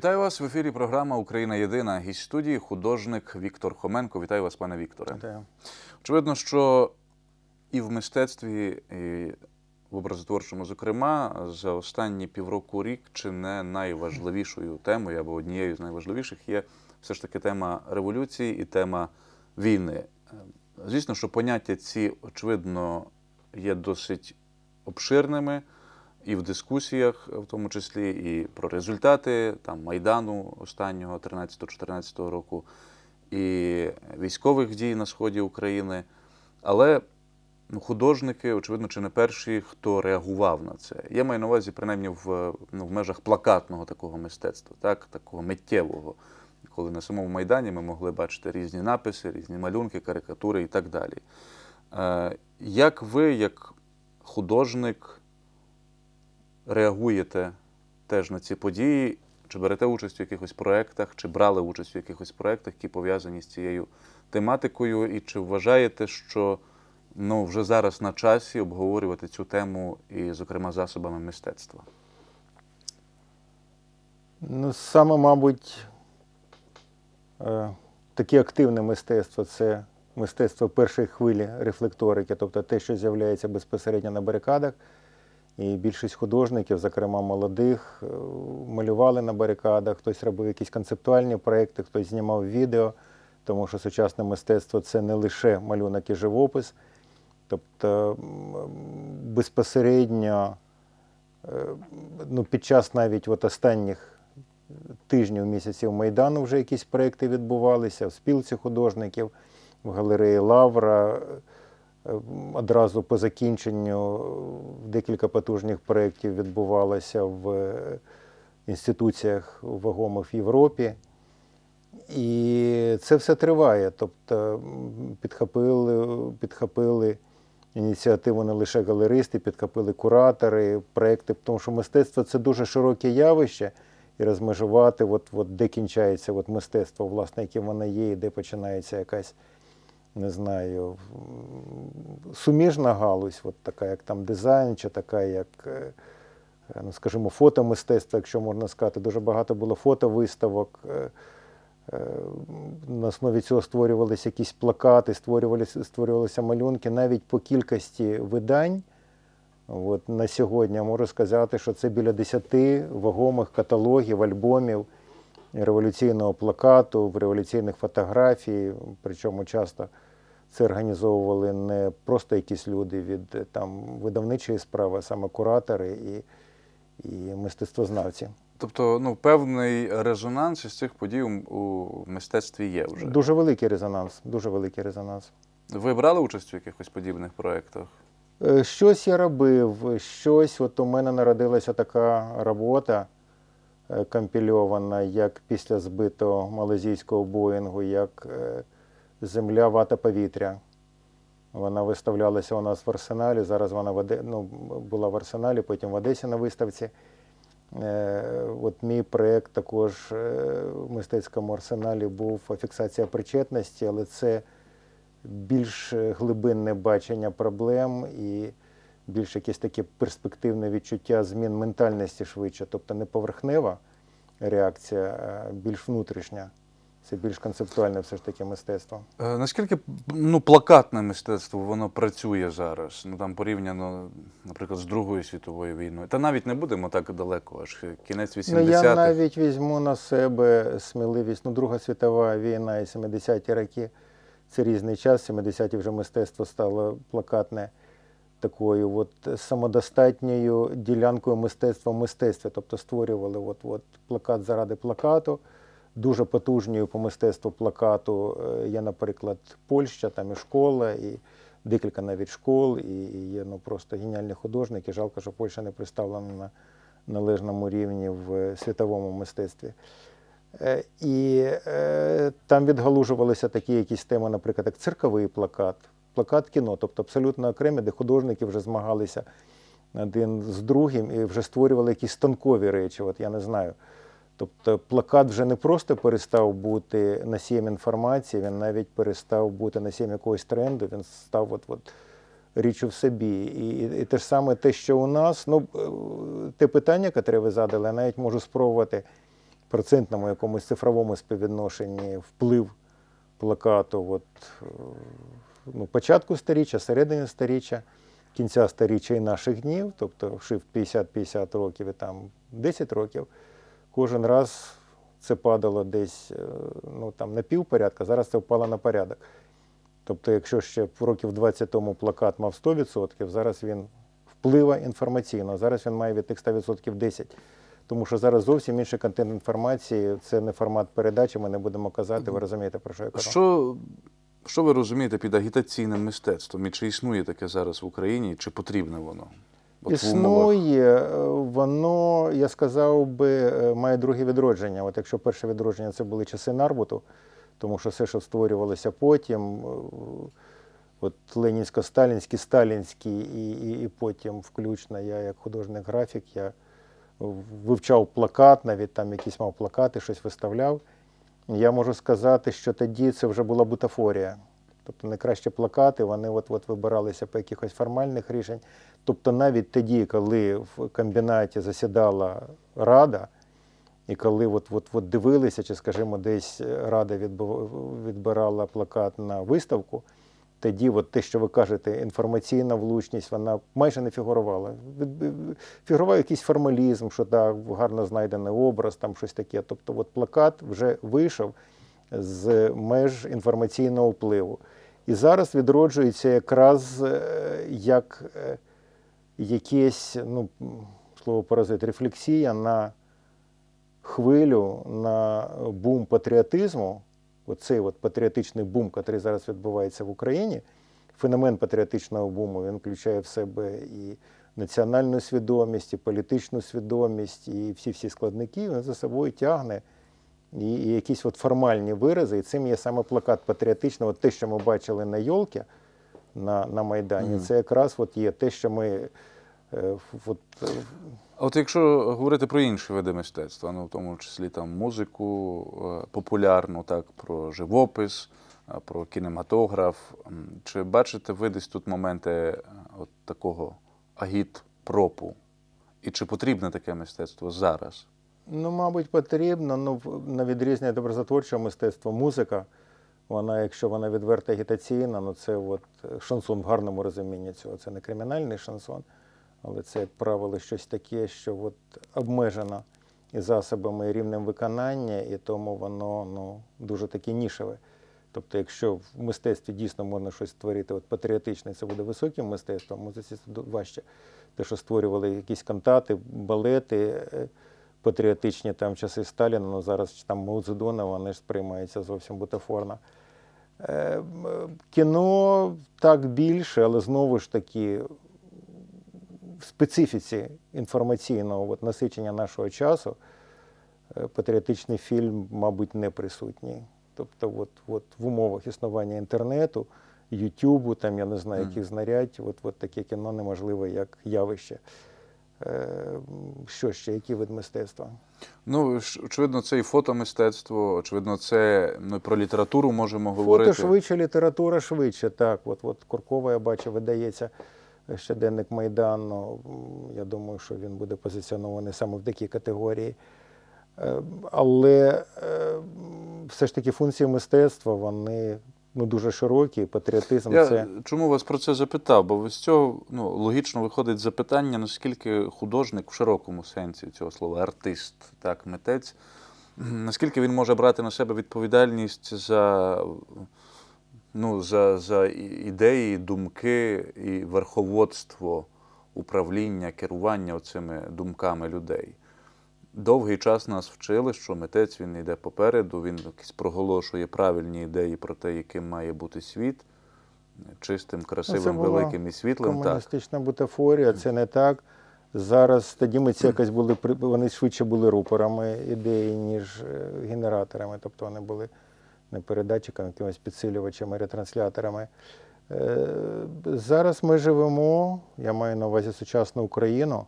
Вітаю вас в ефірі. Програма Україна Єдина. Гість студії художник Віктор Хоменко. Вітаю вас, пане Вікторе. Вітаю. Очевидно, що і в мистецтві, і в образотворчому, зокрема, за останні півроку рік чи не найважливішою темою або однією з найважливіших є все ж таки тема революції і тема війни. Звісно, що поняття ці, очевидно, є досить обширними і в дискусіях, в тому числі, і про результати там, Майдану останнього 13-14 року, і військових дій на сході України. Але ну, художники, очевидно, чи не перші, хто реагував на це. Я маю на увазі, принаймні, в, ну, в межах плакатного такого мистецтва, так, такого миттєвого. Коли на самому Майдані ми могли бачити різні написи, різні малюнки, карикатури і так далі. Е, як ви, як художник, реагуєте теж на ці події? Чи берете участь у якихось проєктах, чи брали участь у якихось проєктах, які пов'язані з цією тематикою? І чи вважаєте, що ну, вже зараз на часі обговорювати цю тему і, зокрема, засобами мистецтва? Ну, саме, мабуть, е, таке активне мистецтво це мистецтво першої хвилі рефлекторики, тобто те, що з'являється безпосередньо на барикадах. І більшість художників, зокрема молодих, е, малювали на барикадах, хтось робив якісь концептуальні проекти, хтось знімав відео, тому що сучасне мистецтво це не лише малюнок і живопис. Тобто безпосередньо е, ну, під час навіть от останніх тижнів, місяців Майдану вже якісь проекти відбувалися в спілці художників, в галереї Лавра. Одразу по закінченню е, декілька потужних проєктів відбувалося в інституціях вагомих в Європі. І це все триває. Тобто підхопили, підхопили ініціативу не лише галеристи, підхопили куратори, проекти, тому що мистецтво це дуже широке явище, і розмежувати, от, от, де кінчається от мистецтво, власне, яке воно є, і де починається якась, не знаю, суміжна галузь, от така, як там дизайн, чи така, як. е, Ну, скажімо, фотомистецтво, якщо можна сказати, дуже багато було фотовиставок. е, е, На основі цього створювалися якісь плакати, створювалися, створювалися малюнки навіть по кількості видань. От на сьогодні можу сказати, що це біля 10 вагомих каталогів, альбомів революційного плакату, революційних фотографій. Причому часто це організовували не просто якісь люди від е, там, видавничої справи, а саме куратори і, і мистецтвознавці. Тобто, ну, певний резонанс із цих подій у, мистецтві є вже. Дуже великий резонанс. Дуже великий резонанс. Ви брали участь у якихось подібних проєктах? Е, Щось я робив, щось, от у мене народилася така робота компільована, як після збитого малазійського Боїнгу, як е, Земля, вата, повітря. Вона виставлялася у нас в арсеналі. Зараз вона в Оде... ну, була в арсеналі, потім в Одесі на виставці. Е, От мій проєкт також е, в мистецькому арсеналі був фіксація причетності, але це більш е, глибинне бачення проблем і більш якесь таке перспективне відчуття змін ментальності швидше, тобто не поверхнева реакція, а більш внутрішня. Це більш концептуальне все ж таки мистецтво. Е, Наскільки ну, плакатне мистецтво воно працює зараз? Ну там порівняно, наприклад, з Другою світовою війною. Та навіть не будемо так далеко, аж кінець 80-х. Ну, я навіть візьму на себе сміливість. Ну, Друга світова війна і 70-ті роки це різний час. 70-ті вже мистецтво стало плакатне такою от самодостатньою ділянкою мистецтва в мистецтві. Тобто створювали от, от плакат заради плакату. Дуже потужною по мистецтву плакату е, є, наприклад, Польща, там і школа, і декілька навіть школ, і, є ну, просто геніальні художники. Жалко, що Польща не представлена на належному рівні в світовому мистецтві. Е, І е, там відгалужувалися такі якісь теми, наприклад, як цирковий плакат, плакат кіно, тобто абсолютно окремі, де художники вже змагалися один з другим і вже створювали якісь станкові речі. От я не знаю. Тобто плакат вже не просто перестав бути носієм інформації, він навіть перестав бути носієм якогось тренду, він став от, от річчю в собі. І, і, і те ж саме те, що у нас, ну, е, те питання, яке ви задали, я навіть можу спробувати процентному якомусь цифровому співвідношенні вплив плакату от, е, ну, початку сторіччя, середини сторіччя, кінця сторіччя і наших днів, тобто шив 50-50 років і там 10 років, кожен раз це падало десь е, ну, там, на півпорядка, зараз це впало на порядок. Тобто, якщо ще років 20 тому плакат мав 100%, зараз він впливає інформаційно, зараз він має від тих 100% 10%. Тому що зараз зовсім інший контент інформації, це не формат передачі, ми не будемо казати, ви розумієте, про що я кажу. Що, що ви розумієте під агітаційним мистецтвом? І чи існує таке зараз в Україні, чи потрібне воно? От Існує, е, воно, я сказав би, е, має друге відродження. От якщо перше відродження це були часи Нарбуту, тому що все, що створювалося потім, е, от ленінсько-сталінський, сталінський, і, і, і потім, включно, я як художник-графік, я вивчав плакат, навіть там якісь мав плакати, щось виставляв. Я можу сказати, що тоді це вже була бутафорія. Тобто найкращі плакати, вони от, от вибиралися по якихось формальних рішень. Тобто навіть тоді, коли в комбінаті засідала рада, і коли от, от, от дивилися, чи, скажімо, десь рада відбирала плакат на виставку, тоді от те, що ви кажете, інформаційна влучність, вона майже не фігурувала. Фігурував якийсь формалізм, що так, гарно знайдений образ, там щось таке. Тобто от плакат вже вийшов з меж інформаційного впливу. І зараз відроджується якраз е, як е, якесь, ну, слово паразит, рефлексія на хвилю, на бум патріотизму, оцей от патріотичний бум, який зараз відбувається в Україні, феномен патріотичного буму, він включає в себе і національну свідомість, і політичну свідомість, і всі-всі складники, він за собою тягне і, і якісь от формальні вирази. І цим є саме плакат патріотичний. От те, що ми бачили на Йолки на, на Майдані, Мгм. це якраз от є те, що ми. е, От, А От якщо говорити про інші види мистецтва, ну в тому числі там музику е, популярну, так, про живопис, е, про кінематограф, чи бачите ви десь тут моменти е, от такого агіт-пропу? І чи потрібне таке мистецтво зараз? Ну, мабуть, потрібно. Ну, на відрізнення від образотворчого мистецтва, музика, вона, якщо вона відверта агітаційна, ну це от шансон в гарному розумінні цього. Це не кримінальний шансон, але це, як правило, щось таке, що от обмежено і засобами, і рівнем виконання, і тому воно ну, дуже таке нішеве. Тобто, якщо в мистецтві дійсно можна щось створити, от патріотичне, це буде високим мистецтвом, музиці важче. Те, що створювали якісь кантати, балети е, патріотичні там часи Сталіна, ну зараз там Мао Цзедуна, вони ж сприймаються зовсім бутафорно. Е, е, Кіно так більше, але знову ж таки в специфіці інформаційного от, насичення нашого часу е, патріотичний фільм, мабуть, не присутній. Тобто, от, от в умовах існування інтернету, Ютубу, там я не знаю, яких знарядь, от, от таке кіно неможливе як явище. Е, Що ще, який вид мистецтва? Ну, очевидно, це і фотомистецтво, очевидно, це ну, про літературу можемо говорити. Фото швидше, література швидше. Так, от, от Куркова, я бачу, видається щоденник Майдану. Я думаю, що він буде позиціонований саме в такій категорії. Е, Але е, все ж таки функції мистецтва, вони ну, дуже широкі, патріотизм Я це. чому вас про це запитав? Бо з цього ну, логічно виходить запитання, наскільки художник в широкому сенсі цього слова, артист, так, митець, наскільки він може брати на себе відповідальність за, ну, за, за ідеї, думки і верховодство управління, керування оцими думками людей. Довгий час нас вчили, що митець він йде попереду, він якісь проголошує правильні ідеї про те, яким має бути світ, чистим, красивим, була великим і світлим. Так. Комуністична бутафорія, це не так. Зараз тоді ми ці якось були вони швидше були рупорами ідеї, ніж е, генераторами, тобто вони були не передатчиками, якимись підсилювачами, ретрансляторами. Е, Зараз ми живемо, я маю на увазі сучасну Україну,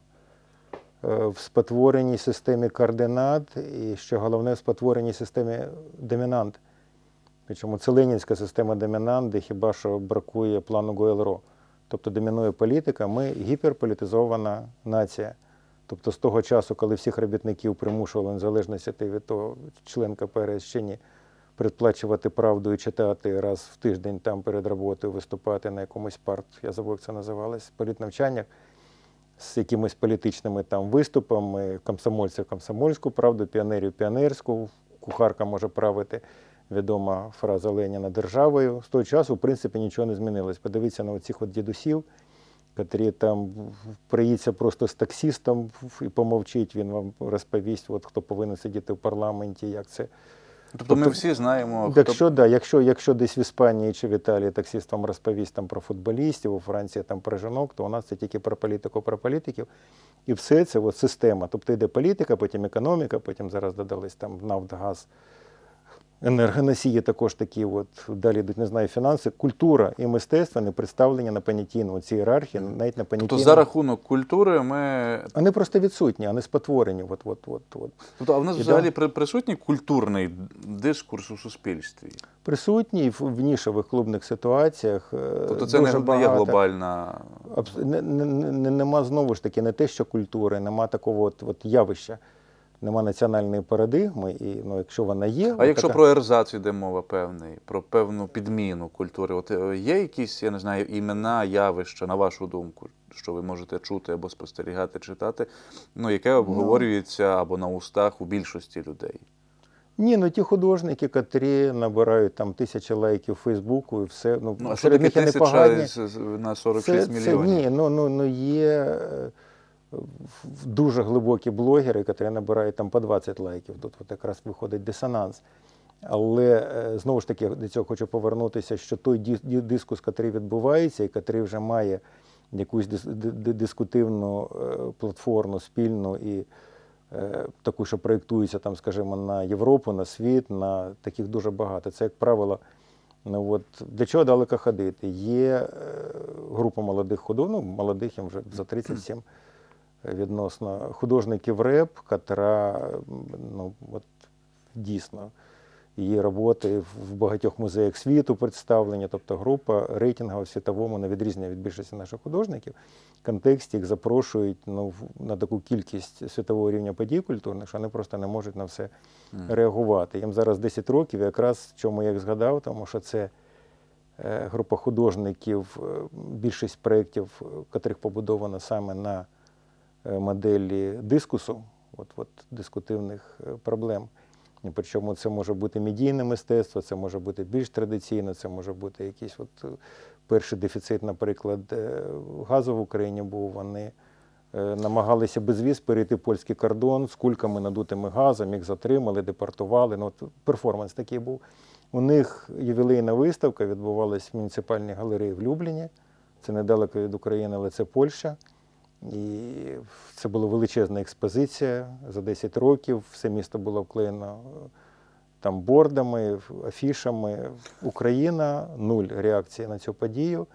е, в спотвореній системі координат і, що головне, в спотвореній системі домінант. Причому це ленінська система домінант, де хіба що бракує плану Гойл-Ро. Тобто домінує політика, ми гіперполітизована нація. Тобто з того часу, коли всіх робітників примушували, незалежності ти від того, член КПРС чи ні, предплачувати правду і читати раз в тиждень там перед роботою, виступати на якомусь парт, я забув, як це називалось, політнавчаннях з якимись політичними там виступами, комсомольців комсомольську правду, піонерів піонерську, кухарка може правити. Відома фраза Леніна державою. З того часу, в принципі, нічого не змінилось. Подивіться на оцих от дідусів, котрі там приїдься просто з таксістом і помовчить, він вам розповість, от, хто повинен сидіти в парламенті, як це. Тобто ми Тобто, всі знаємо, Якщо, да, якщо, якщо десь в Іспанії чи в Італії таксістам розповість там, про футболістів, у Франції там, про жінок, то у нас це тільки про політику, про політиків. І все це от, система. Тобто йде політика, потім економіка, потім зараз додались там Нафтогаз, енергоносії також такі, от, далі йдуть, не знаю, фінанси, культура і мистецтво не представлені на понятійну цій ієрархії, навіть на понятійну. тобто за рахунок культури ми. Вони просто відсутні, а не спотворені. От, от, от, от. Тобто, а в нас І взагалі да. при- присутній культурний дискурс у суспільстві. Присутні в, в нішових клубних ситуаціях. е, Тобто це не дуже не є глобальна. Абс- Не, не, не, нема знову ж таки не те, що культури, нема такого от, от явища, нема національної парадигми, і ну, якщо вона є, А якщо така- про ерзац йде мова певний, про певну підміну культури, от е, є якісь, я не знаю, імена, явища, на вашу думку, що ви можете чути або спостерігати, читати, ну, яке обговорюється або на устах у більшості людей. Ні, ну ті художники, котрі набирають там тисячі лайків у Фейсбуку і все, ну, Ну, а серед них є непогані. на 46 це, мільйонів? Це, ні, ну, ну, ну є е, дуже глибокі блогери, які набирають там по 20 лайків. Тут от якраз виходить дисонанс. Але е, знову ж таки до цього хочу повернутися, що той дискус, який відбувається, і який вже має якусь дис- ди- ди- дискутивну е, платформу спільну і е, таку, що проєктується там, скажімо, на Європу, на світ, на таких дуже багато. Це, як правило, Ну от для чого далеко ходити? Є група молодих художників, ну, молодих їм вже за 37 відносно художників РЕП, котра ну, от, дійсно її роботи в- багатьох музеях світу представлені, тобто група рейтингова в світовому не відрізняє від більшості наших художників. В контексті їх запрошують ну, на таку кількість світового рівня подій культурних, що вони просто не можуть на все реагувати. Їм зараз 10 років, якраз чому я їх згадав, тому що це е, група художників, е, більшість проєктів, е, котрих побудовано саме на моделі дискусу, от, от, дискутивних е, проблем. Причому це може бути медійне мистецтво, це може бути більш традиційно, це може бути якийсь от е, перший дефіцит, наприклад, е, газу в Україні був. Вони е, намагалися безвіз перейти польський кордон з кульками надутими газом, їх затримали, депортували. Ну, от перформанс такий був. У них ювілейна виставка відбувалась в муніципальній галереї в Любліні. Це недалеко від України, але це Польща. І це була величезна експозиція за 10 років. Все місто було вклеєно е, там бордами, афішами. Україна нуль реакції на цю подію.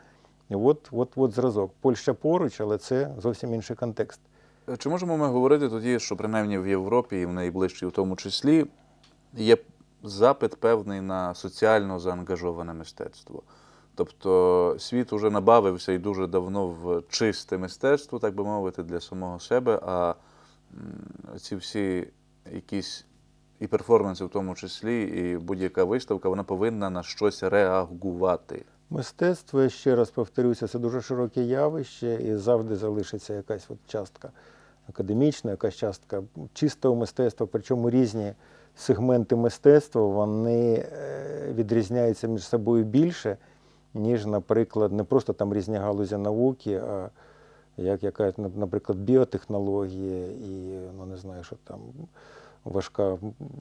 І от, от, от зразок. Польща поруч, але це зовсім інший контекст. Чи можемо ми говорити тоді, що принаймні в Європі і в найближчій в тому числі є запит певний на соціально заангажоване мистецтво? Тобто світ уже набавився і дуже давно в чисте мистецтво, так би мовити, для самого себе, а ці всі якісь і перформанси в тому числі, і будь-яка виставка, вона повинна на щось реагувати. Мистецтво, я ще раз повторюся, це дуже широке явище і завжди залишиться якась от частка академічна, якась частка чистого мистецтва, причому різні сегменти мистецтва вони е, відрізняються між собою більше, ніж, наприклад, не просто там різні галузі науки, а як яка, наприклад, біотехнологія і ну не знаю, що там важка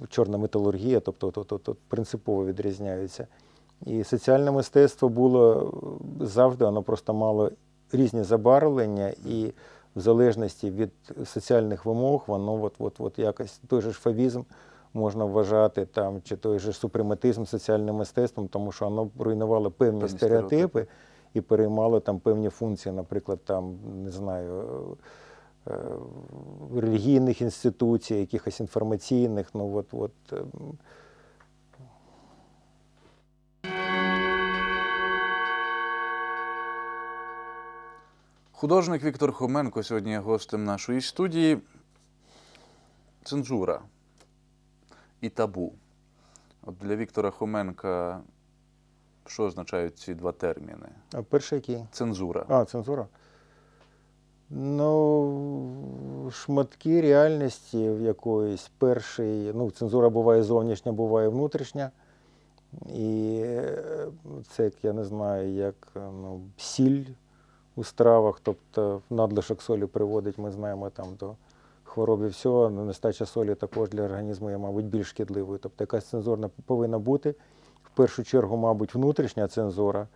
чорна металургія, тобто то, то, то принципово відрізняються. І соціальне мистецтво було е, завжди, воно просто мало різні забарвлення, і в залежності від соціальних вимог, воно от, от, от якось той же ж фавізм можна вважати там, чи той же супрематизм соціальним мистецтвом, тому що воно руйнувало певні, Певні стереотипи, стереотипи. і переймало там певні функції, наприклад, там, не знаю. е, е, Релігійних інституцій, якихось інформаційних, ну от, от ем, Художник Віктор Хоменко сьогодні є гостем нашої студії. Цензура і табу. От для Віктора Хоменка що означають ці два терміни? А перший який? Цензура. А, цензура. Ну, шматки реальності в якоїсь перший. Ну, цензура буває зовнішня, буває внутрішня. І е, це, як я не знаю, як е, ну, сіль у стравах, тобто надлишок солі приводить, ми знаємо там до хвороб і всього. Ну, Нестача солі також для організму є, мабуть, більш шкідливою. Тобто якась цензорна повинна бути. В першу чергу, мабуть, внутрішня цензура.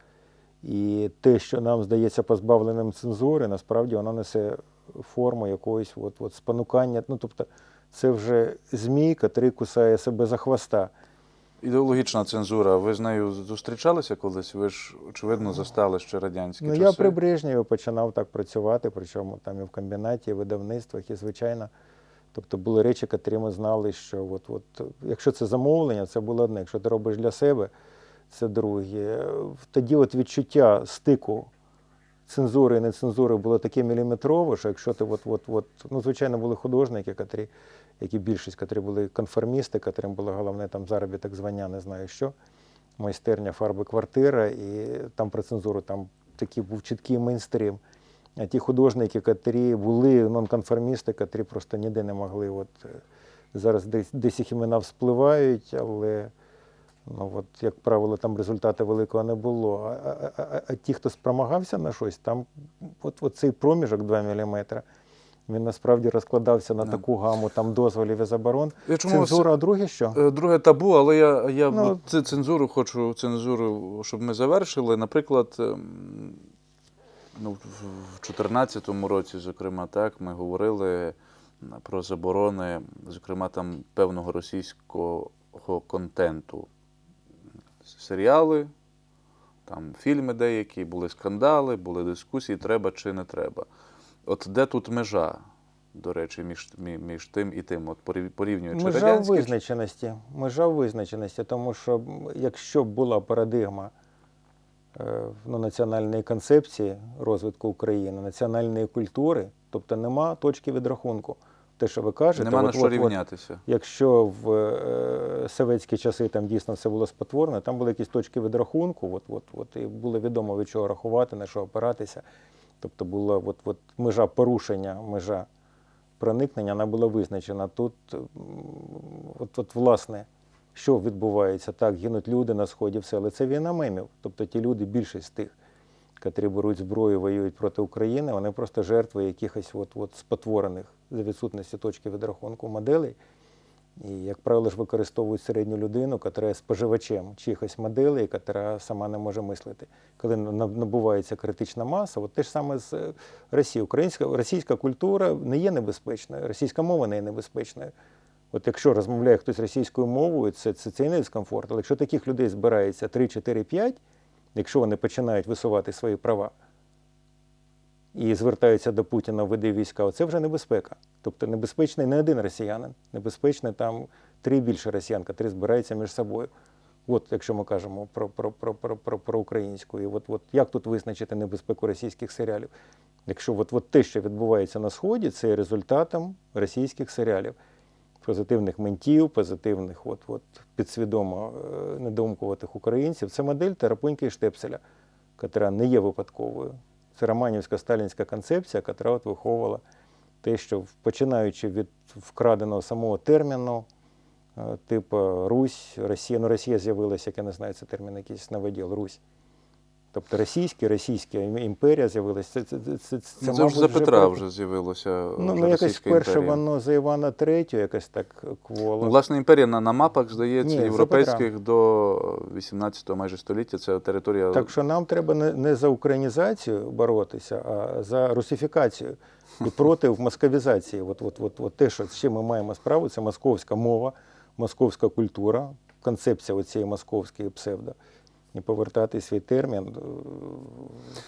І те, що нам здається позбавленим цензури, насправді вона несе форму якогось от, от спонукання. Ну, тобто, це вже змій, який кусає себе за хвоста. Ідеологічна цензура. Ви з нею зустрічалися колись? Ви ж, очевидно, застали ще радянські Ну, часи. я при Брежнєві починав так працювати, причому там і в комбінаті, і в видавництвах, і звичайно. Тобто були речі, які ми знали, що от, от, якщо це замовлення, це було одне. Якщо ти робиш для себе, це друге. Тоді от відчуття стику цензури і нецензури було таке міліметрове, що якщо ти от, от, от, ну, звичайно, були художники, котрі, які більшість, котрі були конформісти, котрим було головне там заробіток звання, не знаю що, майстерня, фарби, квартира, і там про цензуру там такий був чіткий мейнстрім. А ті художники, котрі були нонконформісти, котрі просто ніде не могли. От, е, зараз десь, десь їх імена вспливають, але, ну, от, як правило, там результату великого не було. А, а, а, а- ті, хто спромагався на щось, там от, от цей проміжок 2 мм, він насправді розкладався на таку гаму там дозволів і заборон. Я чому Цензура, а друге що? Е, Друге табу, але я, я Ну, цензуру хочу цензуру, щоб ми завершили. Наприклад, ем, ну, в 2014 році, зокрема, так, ми говорили про заборони, зокрема, там певного російського контенту. Серіали, там фільми деякі, були скандали, були дискусії, треба чи не треба. От де тут межа, до речі, між, між тим і тим, от порівнюючи Межа радянські визначеності. Межа визначеності, тому що якщо б була парадигма е, ну, національної концепції розвитку України, національної культури, тобто нема точки відрахунку. Те, що ви кажете, Нема на що от- от, якщо в е, совєтські часи там дійсно все було спотворено, там були якісь точки відрахунку, от, от, от, і було відомо від чого рахувати, на що опиратися. Тобто була от, от межа порушення, межа проникнення, вона була визначена. Тут, от, от, власне, що відбувається? Так, гинуть люди на сході, все, але це війна мемів. Тобто ті люди, більшість тих, котрі беруть зброю, воюють проти України, вони просто жертви якихось от, от спотворених за відсутності точки відрахунку моделей. І, як правило, ж використовують середню людину, яка є споживачем чихось моделей, яка сама не може мислити. Коли набувається критична маса, от те ж саме з е, Росією. Українська російська культура не є небезпечною, російська мова не є небезпечною. От якщо розмовляє хтось російською мовою, це, це, це не дискомфорт. Але якщо таких людей збирається 3, 4, 5, якщо вони починають висувати свої права, і звертаються до Путіна, веде війська, це вже небезпека. Тобто небезпечний не один росіянин, небезпечний там три більше росіян, які збираються між собою. От якщо ми кажемо про, про, про, про, про, про українську, і от, от як тут визначити небезпеку російських серіалів? Якщо от, от те, що відбувається на Сході, це є результатом російських серіалів, позитивних ментів, позитивних, от, от, підсвідомо е, недоумкуватих українців, це модель Терапуньки і Штепселя, яка не є випадковою. Це романівська сталінська концепція, яка от виховувала те, що починаючи від вкраденого самого терміну, е, типу Русь, Росія, ну Росія з'явилася, як я не знаю, це термін якийсь наводіл, Русь. Тобто російський, російська імперія з'явилася. Це, це, це, це, це, Ну, мабуть, вже за Петра про- вже з'явилося. Ну, вже ну якось перше імперія. воно за Івана III, якось так кволо. Ну, власне, імперія на, на мапах, здається, Ні, європейських до 18-го майже століття. Це територія. Так що нам треба не, не за українізацію боротися, а за русифікацію і проти московізації. От, от, от, от те, що з чим ми маємо справу, це московська мова, московська культура, концепція цієї московської псевдо і повертати свій термін, е,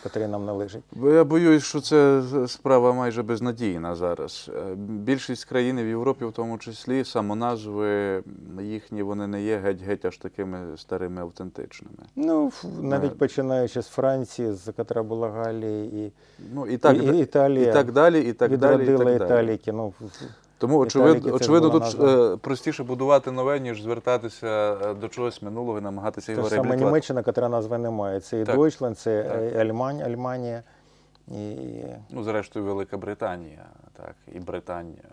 який нам належить. Бо я боюсь, що це справа майже безнадійна зараз. Е, Більшість країн в Європі, в тому числі, самоназви їхні, вони не є геть-геть аж такими старими автентичними. Ну, навіть Е. починаючи з Франції, з котра була Галії, і, Ну і так, і, і Італія і так далі, і так далі. І відродила так далі. італійки. Ну, Тому очевидно, очевидно тут назва. е, простіше будувати нове, ніж звертатися е, до чогось минулого і намагатися його Це саме. Німеччина, яка назви немає. Це і Так. Це Так. Альмань, Альманія. І... Ну, зрештою, Велика Британія, так, і Британія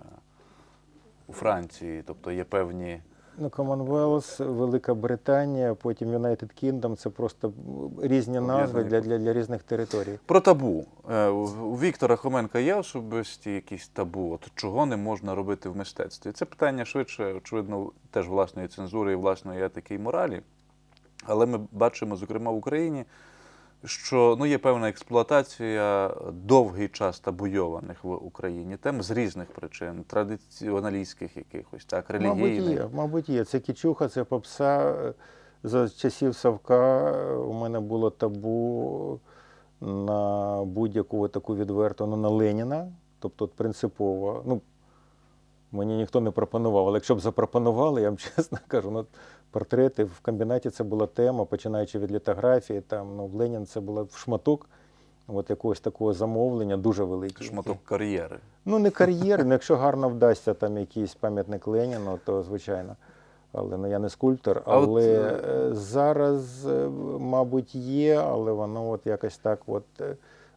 у Франції, тобто є певні. Ну, Commonwealth, Велика Британія, потім United Kingdom це просто різні назви для, для, для різних територій. Про табу. Е, У у Віктора Хоменка є особисті якісь табу, от чого не можна робити в мистецтві? Це питання швидше, очевидно, теж власної цензури і власної етики і моралі. Але ми бачимо, зокрема в Україні, що ну, є певна експлуатація довгий час табуйованих в Україні тем з різних причин, традиціоналістських якихось, так, Мабуть, релігійних. є, мабуть, є. Це кічуха, це попса. За часів Савка у мене було табу на будь-яку таку відверту, ну, на Леніна. Тобто принципово. Ну, мені ніхто не пропонував, але якщо б запропонували, я вам чесно кажу, ну, портрети в комбінаті це була тема, починаючи від літографії, там, ну, Ленін це була шматок от якогось такого замовлення, дуже великий. Шматок кар'єри. Ну, не кар'єр, ну, якщо гарно вдасться там якийсь пам'ятник Леніну, то звичайно. Але ну, я не скульптор. А от, Але е, е, зараз, е, мабуть, є, але воно от якось так от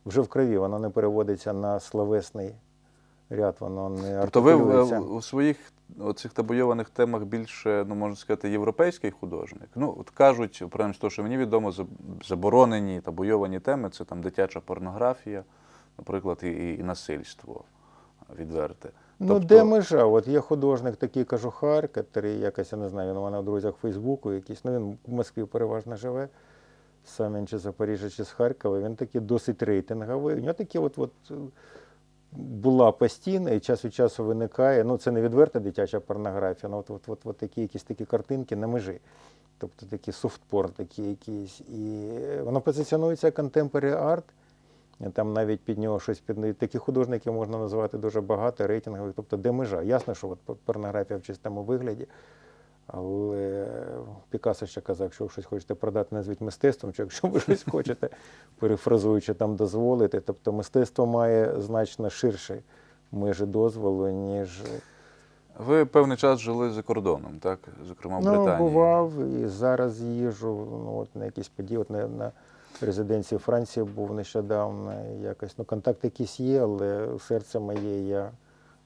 вже в крові, воно не переводиться на словесний ряд, воно не Тобто ви в- в- у своїх оцих табуйованих темах більше, ну можна сказати, європейський художник. Ну, от кажуть, принаймні, того, що мені відомо, заборонені табуйовані теми це там дитяча порнографія, наприклад, і, і, і насильство відверте. Ну, Тобто- де межа? От є художник такий кажухар, який якось, я не знаю, він у мене в друзях в Фейсбуку якийсь, ну він в Москві переважно живе, сам він чи з Запоріжжя, чи з Харкова, він такий досить рейтинговий. У нього такі от, от була постійна і час від часу виникає. Ну, це не відверта дитяча порнографія, ну от, от, от, от такі якісь такі картинки на межі. Тобто такі софтпорн, такі якісь. І воно позиціонується як contemporary art. Там навіть під нього щось під таких художників можна назвати дуже багато, рейтингових. Тобто, де межа? Ясно, що от порнографія в чистому вигляді. Але Пікассо ще казав, якщо ви щось хочете продати, назвіть мистецтвом, чи якщо ви щось хочете, перефразуючи там дозволити. Тобто мистецтво має значно ширші межі дозволу, ніж Ви певний час жили за кордоном, так? Зокрема, в ну, Британії. бував і зараз їжу ну, от на якісь події. От на, на резиденції Франції був нещодавно. Якось ну, контакт якийсь є, але серце моє я.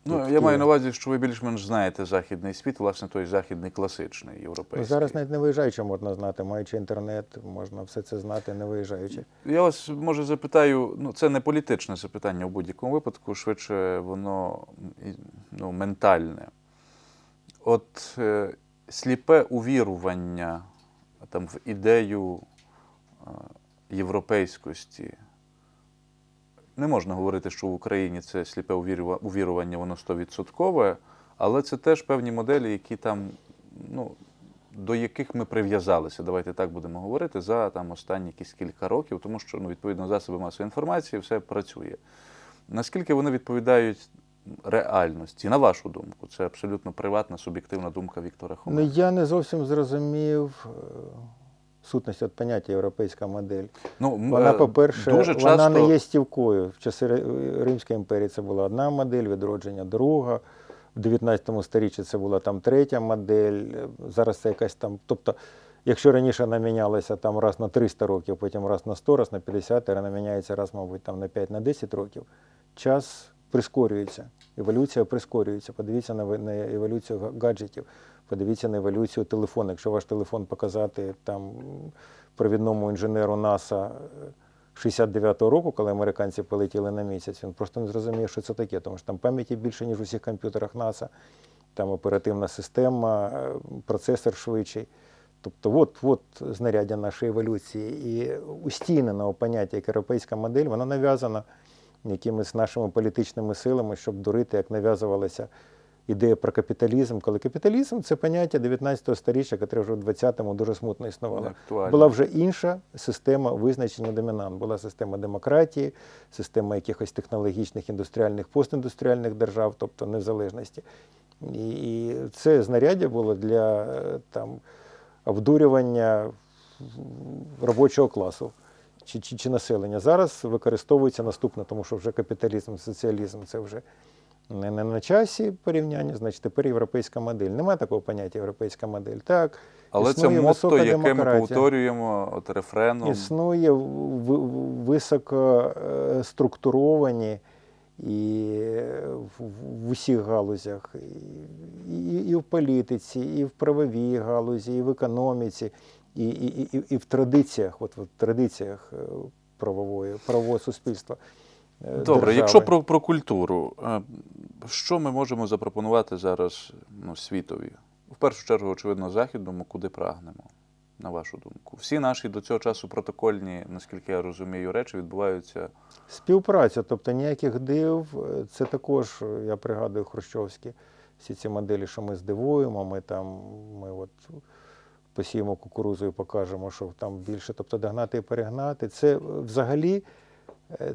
Ну, тут я маю на увазі, що ви більш-менш знаєте західний світ, власне, той західний класичний, Ну, європейський. зараз навіть не виїжджаючи можна знати, маючи інтернет, можна все це знати, не виїжджаючи. Я вас може запитаю, ну це не політичне запитання у будь-якому випадку, швидше воно ну, ментальне. От е, сліпе увірування там, в ідею е, європейськості. Не можна говорити, що в Україні це сліпе увірува- увірування, воно 100%, але це теж певні моделі, які там, ну, до яких ми прив'язалися, давайте так будемо говорити, за там останні якісь кілька років, тому що ну, відповідно засоби масової інформації все працює. Наскільки вони відповідають реальності, на вашу думку? Це абсолютно приватна, суб'єктивна думка Віктора Ну я не зовсім зрозумів е, сутність от поняття європейська модель. Ну, Вона, е, по-перше, вона часто... не є стівкою. В часи Римської імперії це була одна модель, відродження друга. В 19 сторіччі це була там третя модель. Зараз це якась там. Тобто, якщо раніше вона мінялася там раз на 300 років, потім раз на 100, раз на 50, вона міняється раз, мабуть, там на 5, на 10 років, час прискорюється. Еволюція прискорюється. Подивіться на, на еволюцію гаджетів, подивіться на еволюцію телефону. Якщо ваш телефон показати там провідному інженеру НАСА е, 69-го року, коли американці полетіли на місяць, він просто не зрозумів, що це таке, тому що там пам'яті більше, ніж у всіх комп'ютерах НАСА, там оперативна система, е, процесор швидший. Тобто, от, от знаряддя нашої еволюції. І устійненого поняття як європейська модель, воно нав'язано якимись нашими політичними силами, щоб дурити, як нав'язувалося ідея про капіталізм, коли капіталізм це поняття 19 століття, яке вже в 20-му дуже смутно існувало. Актуально. Була вже інша система визначення домінант. Була система демократії, система якихось технологічних індустріальних постіндустріальних держав, тобто незалежності. І, і це знаряддя було для е, там, обдурювання робочого класу чи, чи, чи населення. Зараз використовується наступне, тому що вже капіталізм, соціалізм це вже не, не на часі порівняння, значить тепер європейська модель. Немає такого поняття європейська модель. Так, Але це висока яке ми повторюємо от рефреном. Існує в- в- високо е, і в, усіх галузях, і, і, і в політиці, і в правовій галузі, і в економіці, і, і, і, і в традиціях, от в традиціях е, правової, правового суспільства. Е, Добре, держави. якщо про, про культуру, е, що ми можемо запропонувати зараз ну, світові? В першу чергу, очевидно, західному, куди прагнемо, на вашу думку? Всі наші до цього часу протокольні, наскільки я розумію, речі відбуваються. Співпраця, тобто ніяких див, е, це також, я пригадую, хрущовські всі ці моделі, що ми здивуємо, ми там ми от посіємо кукурузу і покажемо, що там більше, тобто догнати і перегнати. Це взагалі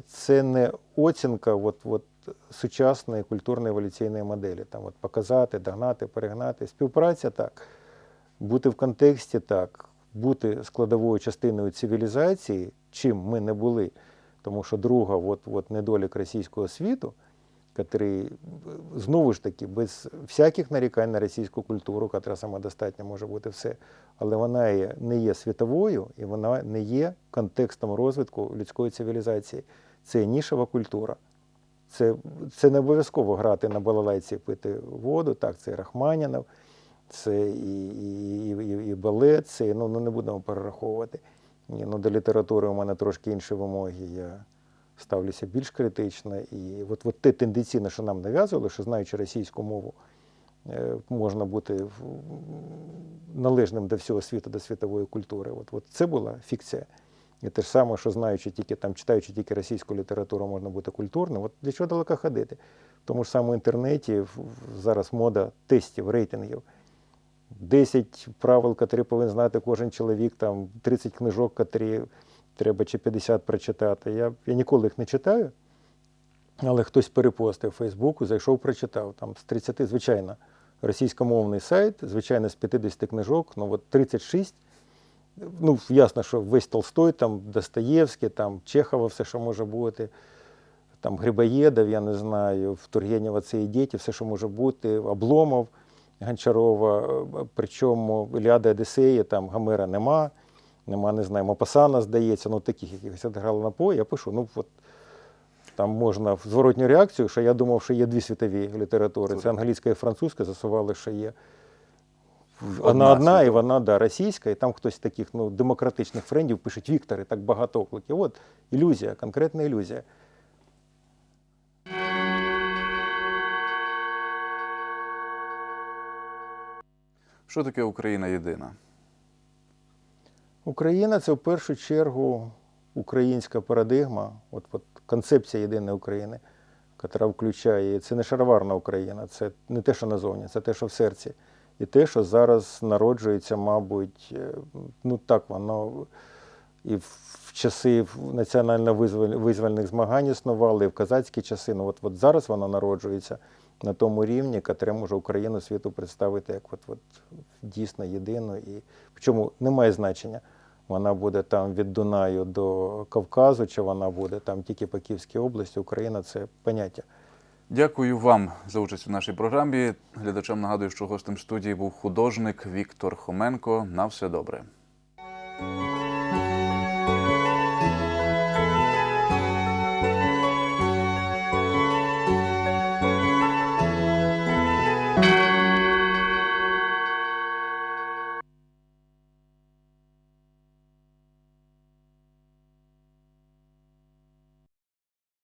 це не оцінка от, от, сучасної культурної еволюційної моделі. Там, от, показати, догнати, перегнати. Співпраця так, бути в контексті так, бути складовою частиною цивілізації, чим ми не були. Тому що друга, от, от недолік російського світу, який знову ж таки без всяких нарікань на російську культуру, яка самодостатня може бути все, але вона не є світовою і вона не є контекстом розвитку людської цивілізації. Це є нішова культура. Це, це не обов'язково грати на балалайці пити воду, так, це і Рахманінов, це і, і, і, і балет, це ну, ну, не будемо перераховувати. Ні, ну, до літератури у мене трошки інші вимоги. Я ставлюся більш критично. І от, от те тенденційне, що нам нав'язували, що знаючи російську мову, е, можна бути належним до всього світу, до світової культури. От, от це була фікція. І те ж саме, що знаючи тільки там, читаючи тільки російську літературу, можна бути культурним. От для чого далеко ходити? Тому ж інтернеті в- в- зараз мода тестів, рейтингів. 10 правил, які повинен знати кожен чоловік, там 30 книжок, які треба чи 50 прочитати. Я, я ніколи їх не читаю, але хтось перепостив Фейсбуку, зайшов, прочитав. Там з 30, звичайно, російськомовний сайт, звичайно, з 50 книжок, ну от 36. Ну, ясно, що весь Толстой, там Достоєвський, там Чехова, все, що може бути, там Грибоєдов, я не знаю, в Тургенєва це і діти, все, що може бути, Обломов, Гончарова, причому Іліада Одесеї, там Гомера нема, нема, не знаю, Мопасана, здається, ну таких якихось грали на по, я пишу, ну от там можна в зворотню реакцію, що я думав, що є дві світові літератури. Це англійська і французька, засували, що є. Вона Одна одна, і вона да, російська, і там хтось з таких ну, демократичних френдів пишуть Віктори, так багато окликів. От ілюзія, конкретна ілюзія. Що таке Україна єдина? Україна це в першу чергу українська парадигма, от, от концепція єдиної України, яка включає, це не шароварна Україна, це не те, що назовні, це те, що в серці. І те, що зараз народжується, мабуть, е, ну так воно і в часи національно-визвольних змагань існувало, і в казацькі часи. Ну от, от зараз воно народжується на тому рівні, який може Україну світу представити як от, от, дійсно єдину. І причому немає значення. Вона буде там від Дунаю до Кавказу, чи вона буде там тільки по Київській області. Україна це поняття. Дякую вам за участь у нашій програмі. Глядачам нагадую, що гостем студії був художник Віктор Хоменко. На все добре.